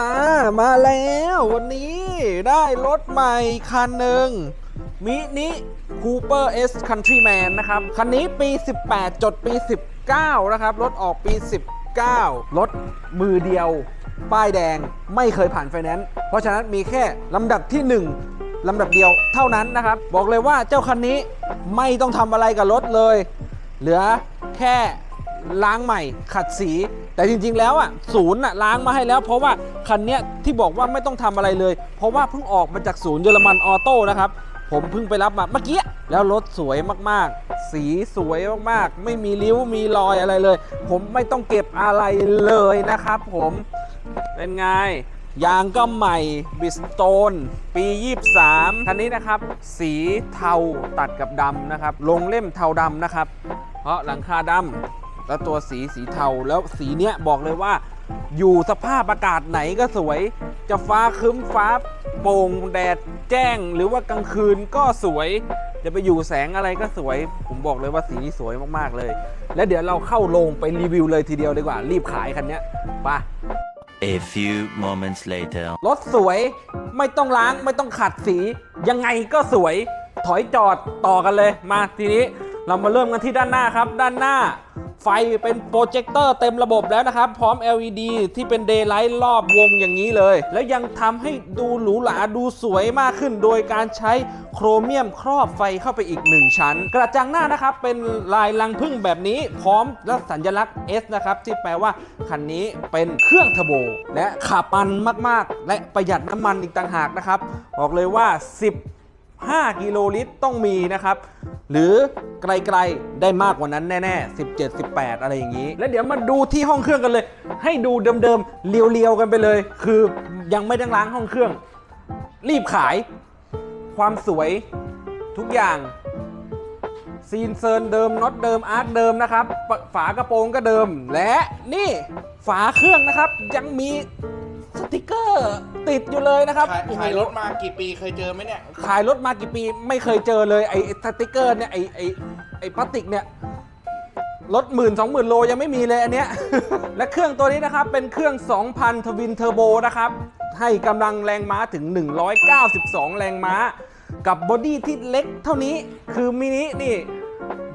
มา มาแล้ววันนี้ได้รถใหม่คันหนึ่งมินิคูเปอร์เอสคันทรีแมนนะครับ คันนี้ปี 18 จดปี 19 นะครับ รถออกปี 19 รถมือเดียว ป้ายแดงไม่เคยผ่านไฟแนนซ์เพราะฉะนั้นมีแค่ลำดับที่ 1 ลำดับเดียวเท่านั้นนะครับ บอกเลยว่าเจ้าคันนี้ไม่ต้องทำอะไรกับรถเลย เหลือแค่ ล้างใหม่ขัดสี แต่จริง ๆ แล้วอะศูนย์อะล้างมาให้แล้ว เพราะว่าคันเนี้ยที่บอกว่าไม่ต้องทำอะไรเลย เพราะว่าเพิ่งออกมาจากศูนย์เยอรมันออโต้นะครับผมเพิ่งไปรับมาเมื่อกี้แล้วรถสวยมากๆ สีสวยมากๆ ไม่มีริ้วมีรอยอะไรเลย ผมไม่ต้องเก็บอะไรเลยนะครับ ผมเป็นไงยางก็ใหม่บิสโตนปี 23 คันนี้นะครับ สีเทาตัดกับดำนะครับ ลงเล่มเทาดำนะครับ เพราะหลังคาดำ แล้วตัวสีสีเทาแล้วสีเนี้ยบอกเลยว่า อยู่สภาพอากาศไหนก็สวย จะฟ้าครึ้มฟ้าโปร่งแดดแจ้ง หรือว่ากลางคืนก็สวย จะไปอยู่แสงอะไรก็สวย ผมบอกเลยว่าสีนี้สวยมากๆเลย แล้วเดี๋ยวเราเข้าโรงไปรีวิวเลยทีเดียวดีกว่า รีบขายคันเนี้ยไป A few moments later. รถสวยไม่ต้องล้างไม่ต้องขัดสี ยังไงก็สวยถอยจอดต่อกันเลยมาทีนี้เรามาเริ่มกันที่ด้านหน้าครับ ด้านหน้า ไฟเป็นโปรเจคเตอร์เต็มระบบแล้วนะครับ พร้อม LED ที่เป็น Daylight รอบวงอย่างนี้เลย แล้วยังทำให้ดูหรูหราดูสวยมากขึ้น โดยการใช้โครเมียมครอบไฟเข้าไปอีก 1 ชั้น กระจังหน้านะครับ เป็นลายลังพึ่งแบบนี้พร้อมและสัญลักษณ์ S นะครับ ที่แปลว่า คันนี้เป็นเครื่องเทอร์โบ และขับมันมาก ๆ และประหยัดน้ำมันอีกต่างหากนะครับบอกเลยว่า 10 5 กิโลลิตรต้องมีนะครับ หรือไกลๆได้มากกว่านั้นแน่ๆ 17 18 อะไรอย่างนี้ แล้วเดี๋ยวมาดูที่ห้องเครื่องกันเลย ให้ดูเดิมๆเรียวๆกันไปเลย คือยังไม่ต้องล้างห้องเครื่อง รีบขาย ความสวยทุกอย่างซีนเซิร์นเดิมน็อตเดิมอาร์คเดิมนะครับ ฝากระโปรงก็เดิม และนี่ฝาเครื่องนะครับยังมีสติกเกอร์ ติดอยู่เลยนะครับขายโอ้โหขายรถมากี่ปีเคยเจอไหมเนี่ย ขายรถมากี่ปีไม่เคยเจอเลยไอ้ไอ้สติกเกอร์เนี่ยไอ้ไอ้ไอ้พลาสติกเนี่ยรถหมื่นสองหมื่นโลยังไม่มีเลยอันเนี้ย และเครื่องตัวนี้นะครับ เป็นเครื่อง 2,000 ทวินเทอร์โบนะครับ ให้กำลังแรงม้าถึง 192 แรงม้า กับบอดี้ที่เล็กเท่านี้คือมินินี่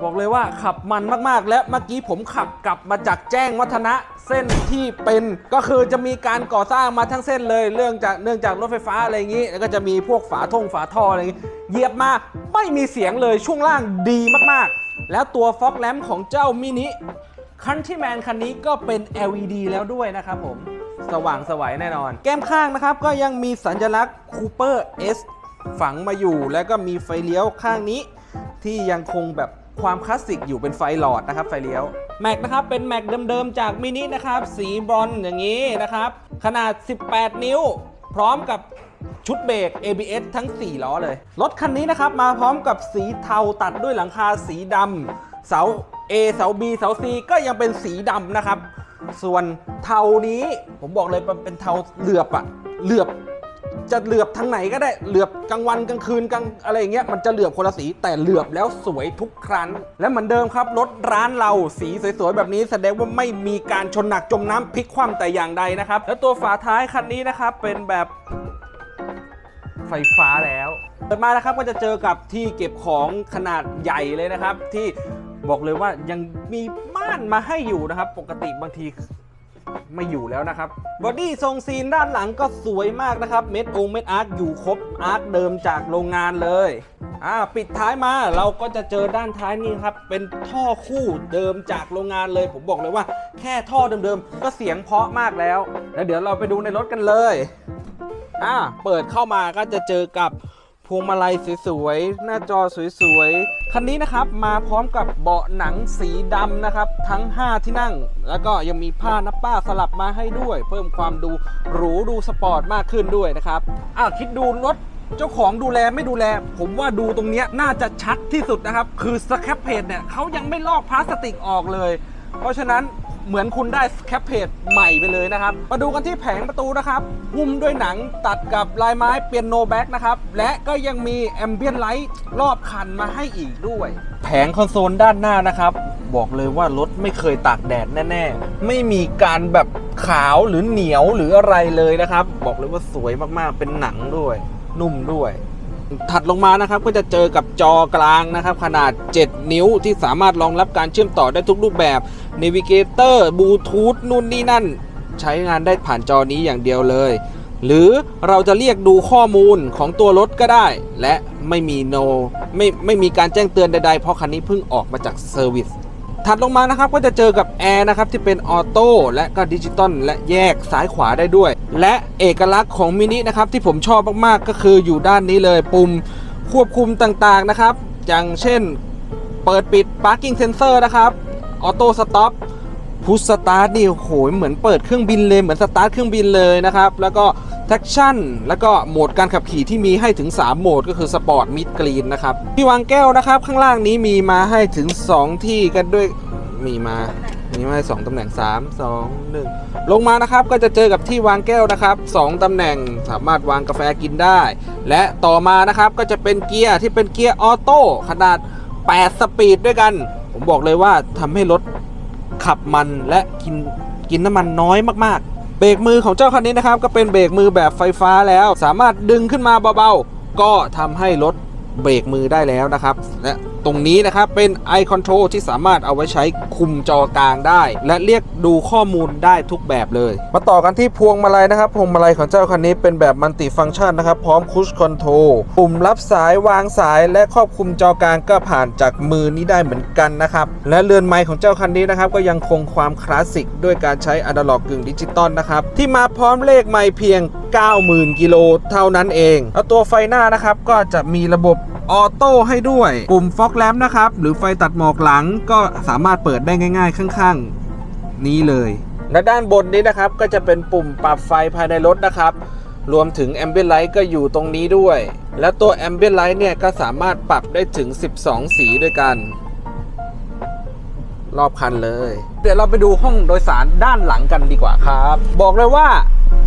บอกเลยว่าขับมันมากๆ และเมื่อกี้ผมขับกลับมาจากแจ้งวัฒนะเส้นที่เป็นก็คือจะมีการก่อสร้างมาทั้งเส้นเลยเรื่องจากเนื่องจากรถไฟฟ้าอะไรอย่างนี้ แล้วก็จะมีพวกฝาท่งฝาท่ออะไรอย่างนี้เหยียบมาไม่มีเสียงเลยช่วงล่างดีมากๆ แล้วตัวฟ็อกแลมของเจ้ามินิคันที่แมนคันนี้ก็เป็น LED แล้วด้วยนะครับผมสว่างสวัยแน่นอน แก้มข้างนะครับก็ยังมีสัญลักษณ์ Cooper S ฝังมาอยู่แล้วก็มีไฟเลี้ยวข้างนี้ ที่ยังคงแบบ ความคลาสสิกอยู่เป็นไฟหลอดนะครับไฟเลี้ยวแม็กนะครับเป็นแม็กเดิมๆจากมินินะครับสีบรอนอย่างนี้นะครับ ขนาด 18 นิ้ว พร้อมกับชุดเบรก ABS ทั้ง 4 ล้อเลย รถคันนี้นะครับมาพร้อมกับสีเทาตัดด้วยหลังคาสีดำเสา A เสา B เสา C ก็ยังเป็นสีดำนะครับ ส่วนเทานี้ผมบอกเลยเป็นเทาเหลือบอะเหลือบ จะเหลือบทางไหนก็ได้เหลือบกลางวันกลางคืนกลางอะไรอย่างเงี้ยมันจะเหลือบคนละสีแต่เหลือบแล้วสวยทุกครั้ง และเหมือนเดิมครับรถร้านเราสีสวยๆแบบนี้แสดงว่าไม่มีการชนหนักจมน้ำพลิกคว่ำแต่อย่างใดนะครับ แล้วตัวฝาท้ายคันนี้นะครับเป็นแบบไฟฟ้าแล้วเปิดมานะครับก็จะเจอกับที่เก็บของขนาดใหญ่เลยนะครับ ที่บอกเลยว่ายังมีม่านมาให้อยู่นะครับ ปกติบางที ไม่อยู่แล้วนะครับบอดี้ทรงซีนด้านหลังก็สวยมากนะครับ เม็ดองเม็ดอาร์คอยู่ครบอาร์คเดิมจากโรงงานเลยอ่าปิดท้ายมาเราก็จะเจอด้านท้ายนี่ครับเป็นท่อคู่เดิมจากโรงงานเลย ผมบอกเลยว่า แค่ท่อเดิมๆก็เสียงเพาะมากแล้วแล้วเดี๋ยวเราไปดูในรถกันเลยอ่าเปิดเข้ามาก็จะเจอกับ พวงมาลัยสวยๆ หน้าจอสวยๆ คันนี้นะครับมาพร้อมกับเบาะหนังสีดำนะครับ ทั้ง 5 ที่นั่ง แล้วก็ยังมีผ้านับป้าสลับมาให้ด้วย เพิ่มความดูหรูดูสปอร์ตมากขึ้นด้วยนะครับอ้าวคิดดูรถเจ้าของดูแลไม่ดูแล ผมว่าดูตรงเนี้ยน่าจะชัดที่สุดนะครับ คือสแครปเพจเนี่ยเขายังไม่ลอกพลาสติกออกเลย เพราะฉะนั้น เหมือนคุณได้แคปเพจใหม่ไปเลยนะครับ มาดูกันที่แผงประตูนะครับหุ้มด้วยหนังตัดกับลายไม้เปียโนแบ็กนะครับ และก็ยังมีแอมเบียนไลท์รอบคันมาให้อีกด้วย แผงคอนโซลด้านหน้านะครับ บอกเลยว่ารถไม่เคยตากแดดแน่ ๆ ไม่มีการแบบขาวหรือเหนียวหรืออะไรเลยนะครับ บอกเลยว่าสวยมากๆเป็นหนังด้วย นุ่มด้วย ถัดลงมานะครับก็จะเจอกับจอกลางนะครับขนาด 7 นิ้วที่สามารถรองรับการเชื่อมต่อได้ทุกรูปแบบ Navigator บลูทูธนู่นนี่นั่น ใช้งานได้ผ่านจอนี้อย่างเดียวเลย หรือเราจะเรียกดูข้อมูลของตัวรถก็ได้ และไม่มีโน ไม่ไม่มีการแจ้งเตือนใดๆ เพราะคันนี้เพิ่งออกมาจากเซอร์วิสถัดลงมานะครับก็จะเจอกับแอร์นะครับที่เป็นออโต้และก็ดิจิตอลและแยกซ้ายขวาได้ด้วย และเอกลักษณ์ของมินินะครับที่ผมชอบมากๆก็คืออยู่ด้านนี้เลยปุ่มควบคุมต่างๆนะครับ อย่างเช่นเปิดปิด parking sensor นะครับออโต้สต็อปพุชสตาร์ทนี่โอ้โหเหมือนเปิดเครื่องบินเลยเหมือนสตาร์ทเครื่องบินเลยนะครับ แล้วก็ traction แล้วก็โหมดการขับขี่ที่มีให้ถึง 3 โหมดก็คือสปอร์ตมิดกรีนนะครับที่วางแก้วนะครับ ข้างล่างนี้มีมาให้ถึง 2 ที่กันด้วย มีมามีมาสองตำแหน่ง 3 2 1 ลงมานะครับก็จะเจอกับที่วางแก้วนะครับ2ตำแหน่งสามารถวางกาแฟกินได้ และต่อมานะครับก็จะเป็นเกียร์ที่เป็นเกียร์ออโต้ขนาด 8 สปีดด้วยกัน ผมบอกเลยว่าทำให้รถขับมันและกินกินน้ำมันน้อยมากๆ เบรกมือของเจ้าคันนี้นะครับ ก็เป็นเบรกมือแบบไฟฟ้าแล้ว สามารถดึงขึ้นมาเบาๆ ก็ทำให้รถ เบรกมือได้แล้วนะครับและตรงนี้นะครับเป็น eye control ที่สามารถเอาไว้ใช้คุมจอกลางได้ และเรียกดูข้อมูลได้ทุกแบบเลย มาต่อกันที่พวงมาลัยนะครับพวงมาลัยของเจ้าคันนี้เป็นแบบมัลติฟัง c t ชันนะครับ พร้อมคุชคอนโทรลปุ่มรับสายวางสายและควบคุมจอกลางก็ผ่านจากมือนี้ได้เหมือนกันนะครับและเรือนไม้ของเจ้าคันนี้นะครับก็ยังคงความคลาสสิกด้วยการใช้อะนาล็อกกึ่งดิจิตอลนะครับที่มาพร้อมเลขไม้เพียง 90,000 กิโลเท่านั้นเอง แล้วตัวไฟหน้านะครับก็จะมีระบบออโต้ให้ด้วยปุ่มฟอกแลมนะครับ หรือไฟตัดหมอกหลังก็สามารถเปิดได้ง่าย ๆ ข้างๆ นี้เลย และด้านบนนี้นะครับก็จะเป็นปุ่มปรับไฟภายในรถนะครับ รวมถึง Ambient Light ก็อยู่ตรงนี้ด้วย และตัว Ambient Light เนี่ยก็สามารถปรับได้ถึง 12 สีด้วยกัน รอบคันเลย เดี๋ยวเราไปดูห้องโดยสารด้านหลังกันดีกว่าครับ บอกเลยว่า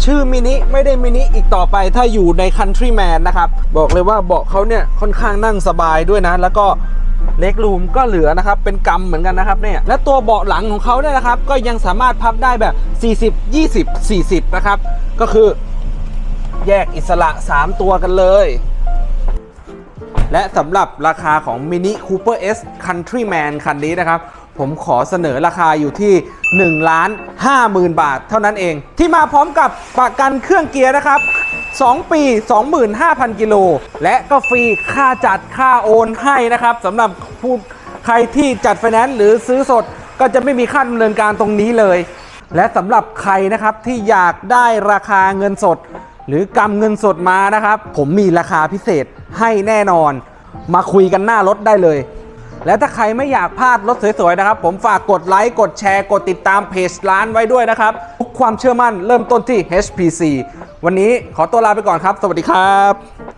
ชื่อมินิไม่ได้มินิอีกต่อไปถ้าอยู่ใน Countryman นะครับ บอกเลยว่าเบาะเขาเนี่ยค่อนข้างนั่งสบายด้วยนะ แล้วก็เล็กรูมก็เหลือนะครับ เป็นกำเหมือนกันนะครับเนี่ยและตัวเบาะหลังของเขาเนี่ยนะครับ ก็ยังสามารถพับได้แบบ 40 20 40 นะครับ ก็คือแยกอิสระ 3 ตัวกันเลย และสำหรับราคาของ Mini Cooper S Countryman คันนี้นะครับ ผมขอเสนอราคาอยู่ที่ 1 ล้าน 50,000 บาท เท่านั้นเอง ที่มาพร้อมกับประกันเครื่องเกียร์นะครับ 2 ปี 25,000 กิโล และก็ฟรีค่าจัดค่าโอนให้นะครับสำหรับผู้ใครที่จัดไฟแนนซ์หรือซื้อสดก็จะไม่มีค่าดำเนินการตรงนี้เลย และสำหรับใครนะครับที่อยากได้ราคาเงินสด หรือกำเงินสดมานะครับ ผมมีราคาพิเศษให้แน่นอน มาคุยกันหน้ารถได้เลย และถ้าใครไม่อยากพลาดรถสวยๆนะครับ ผมฝากกดไลค์กดแชร์กดติดตามเพจร้านไว้ด้วยนะครับ ทุกความเชื่อมั่นเริ่มต้นที่ HPC วันนี้ขอตัวลาไปก่อนครับ สวัสดีครับ